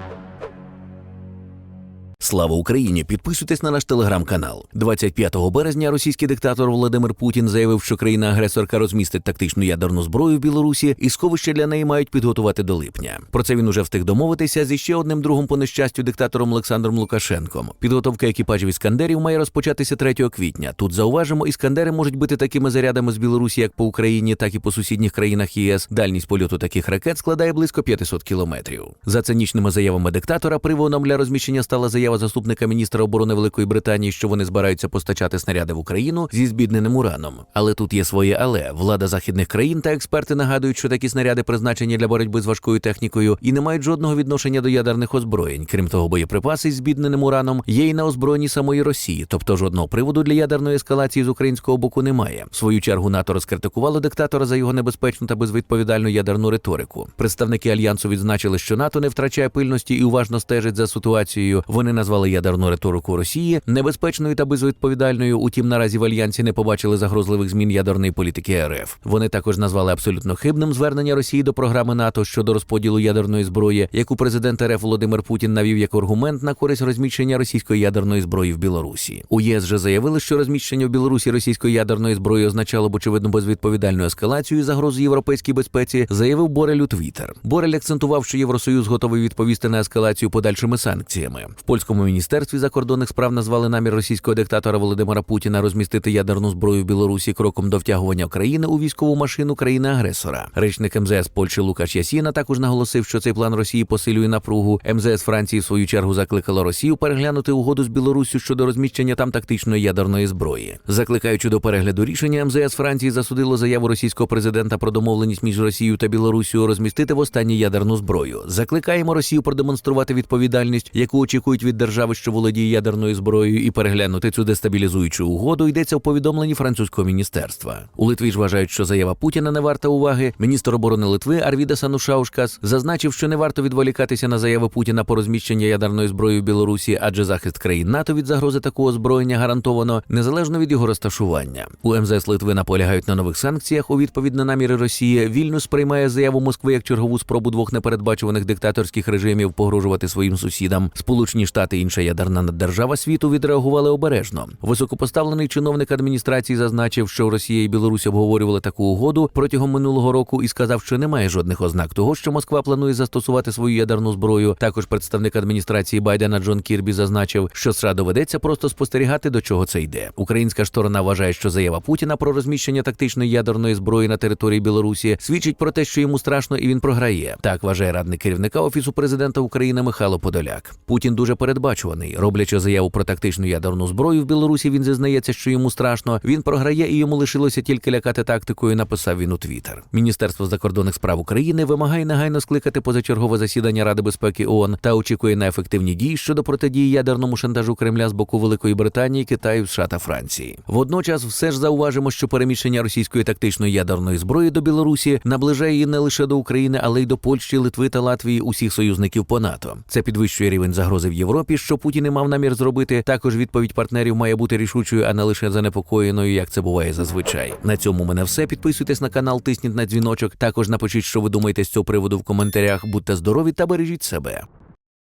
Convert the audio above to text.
Thank you. Слава Україні! Підписуйтесь на наш телеграм-канал. 25 березня російський диктатор Володимир Путін заявив, що країна-агресорка розмістить тактичну ядерну зброю в Білорусі, і сховище для неї мають підготувати до липня. Про це він уже встиг домовитися зі ще одним другом по нещастю диктатором Олександром Лукашенком. Підготовка екіпажів іскандерів має розпочатися 3 квітня. Тут зауважимо, іскандери можуть бути такими зарядами з Білорусі, як по Україні, так і по сусідніх країнах ЄС. Дальність польоту таких ракет складає близько 500 кілометрів. За цинічними заявами диктатора приводом для розміщення стала заява заступника міністра оборони Великої Британії, що вони збираються постачати снаряди в Україну зі збідненим ураном. Але тут є своє але влада західних країн та експерти нагадують, що такі снаряди призначені для боротьби з важкою технікою і не мають жодного відношення до ядерних озброєнь. Крім того, боєприпаси з збідненим ураном є і на озброєнні самої Росії, тобто жодного приводу для ядерної ескалації з українського боку немає. В свою чергу НАТО розкритикувало диктатора за його небезпечну та безвідповідальну ядерну риторику. Представники альянсу відзначили, що НАТО не втрачає пильності і уважно стежить за ситуацією. Вони назвали ядерну риторику Росії небезпечною та безвідповідальною. Утім, наразі в альянсі не побачили загрозливих змін ядерної політики РФ. Вони також назвали абсолютно хибним звернення Росії до програми НАТО щодо розподілу ядерної зброї, яку президент РФ Володимир Путін навів як аргумент на користь розміщення російської ядерної зброї в Білорусі. У ЄС же заявили, що розміщення в Білорусі російської ядерної зброї означало б очевидно безвідповідальну ескалацію і загрозу європейській безпеці, заявив Борель у Твіттер. Борель акцентував, що Євросоюз готовий відповісти на ескалацію подальшими санкціями. В польському міністерстві закордонних справ назвали намір російського диктатора Володимира Путіна розмістити ядерну зброю в Білорусі кроком до втягування країни у військову машину країни-агресора. Речник МЗС Польщі Лукаш Ясіна також наголосив, що цей план Росії посилює напругу. МЗС Франції в свою чергу закликало Росію переглянути угоду з Білоруссю щодо розміщення там тактичної ядерної зброї. Закликаючи до перегляду рішення, МЗС Франції засудило заяву російського президента про домовленість між Росією та Білоруссю розмістити в останній ядерну зброю. Закликаємо Росію продемонструвати відповідальність, яку очікують від держави, що володіє ядерною зброєю, і переглянути цю дестабілізуючу угоду. Йдеться в повідомленні французького міністерства. У Литві ж вважають, що заява Путіна не варта уваги. Міністр оборони Литви Арвідас Анушаушкас зазначив, що не варто відволікатися на заяви Путіна по розміщення ядерної зброї в Білорусі, адже захист країн НАТО від загрози такого озброєння гарантовано незалежно від його розташування. У МЗС Литви наполягають на нових санкціях у відповідь на наміри Росії. Вільно сприймає заяву Москви як чергову спробу двох непередбачуваних диктаторських режимів погрожувати своїм сусідам. Сполучені Штати і інша ядерна наддержава світу відреагували обережно. Високопоставлений чиновник адміністрації зазначив, що Росія і Білорусь обговорювали таку угоду протягом минулого року і сказав, що немає жодних ознак того, що Москва планує застосувати свою ядерну зброю. Також представник адміністрації Байдена Джон Кірбі зазначив, що США доведеться просто спостерігати, до чого це йде. Українська сторона вважає, що заява Путіна про розміщення тактичної ядерної зброї на території Білорусі свідчить про те, що йому страшно і він програє. Так вважає радник керівника офісу президента України Михайло Подоляк. Путін дуже передбачуваний, роблячи заяву про тактичну ядерну зброю в Білорусі. Він зізнається, що йому страшно. Він програє і йому лишилося тільки лякати тактикою. Написав він у Твіттер. Міністерство закордонних справ України вимагає негайно скликати позачергове засідання Ради безпеки ООН та очікує на ефективні дії щодо протидії ядерному шантажу Кремля з боку Великої Британії, Китаю, США та Франції. Водночас, все ж зауважимо, що переміщення російської тактичної ядерної зброї до Білорусі наближає її не лише до України, але й до Польщі, Литви та Латвії, усіх союзників по НАТО. Це підвищує рівень загрози в Європі, що Путін і мав намір зробити. Також відповідь партнерів має бути рішучою, а не лише занепокоєною, як це буває зазвичай. На цьому мене все. Підписуйтесь на канал, тисніть на дзвіночок. Також напишіть, що ви думаєте з цього приводу в коментарях. Будьте здорові та бережіть себе.